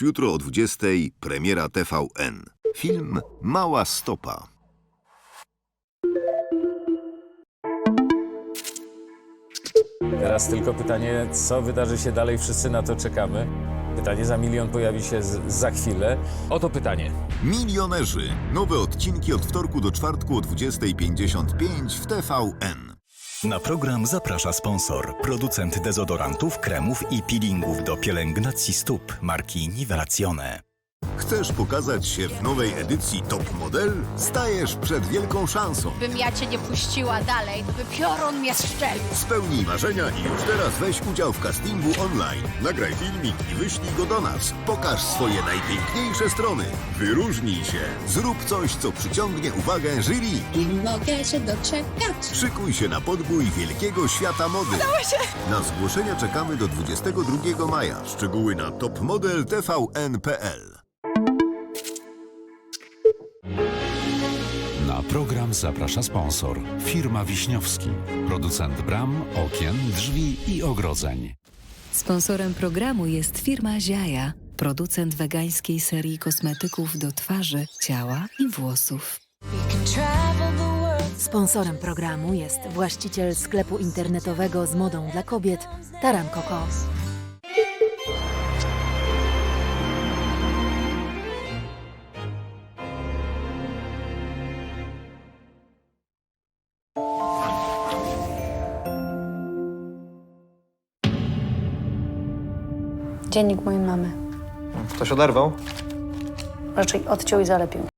Jutro o 20 premiera TVN. Film Mała Stopa. Teraz tylko pytanie, co wydarzy się dalej, wszyscy na to czekamy. Pytanie za milion pojawi się z, za chwilę. Oto pytanie. Milionerzy. Nowe odcinki od wtorku do czwartku o 20.55 w TVN. Na program zaprasza sponsor, producent dezodorantów, kremów i peelingów do pielęgnacji stóp marki Nivelazione. Chcesz pokazać się w nowej edycji Top Model? Stajesz przed wielką szansą. Bym ja cię nie puściła dalej, to by piorun mnie strzelił. Spełnij marzenia i już teraz weź udział w castingu online. Nagraj filmik i wyślij go do nas. Pokaż swoje najpiękniejsze strony. Wyróżnij się. Zrób coś, co przyciągnie uwagę jury. Nie mogę się doczekać. Szykuj się na podbój wielkiego świata mody. Na zgłoszenia czekamy do 22 maja. Szczegóły na topmodel.tvn.pl program zaprasza sponsor firma Wiśniowski, producent bram, okien, drzwi i ogrodzeń. Sponsorem programu jest firma Ziaja, producent wegańskiej serii kosmetyków do twarzy, ciała i włosów. Sponsorem programu jest właściciel sklepu internetowego z modą dla kobiet Taran Coco. Dziennik mojej mamy. Ktoś oderwał? Raczej odciął i zalepił.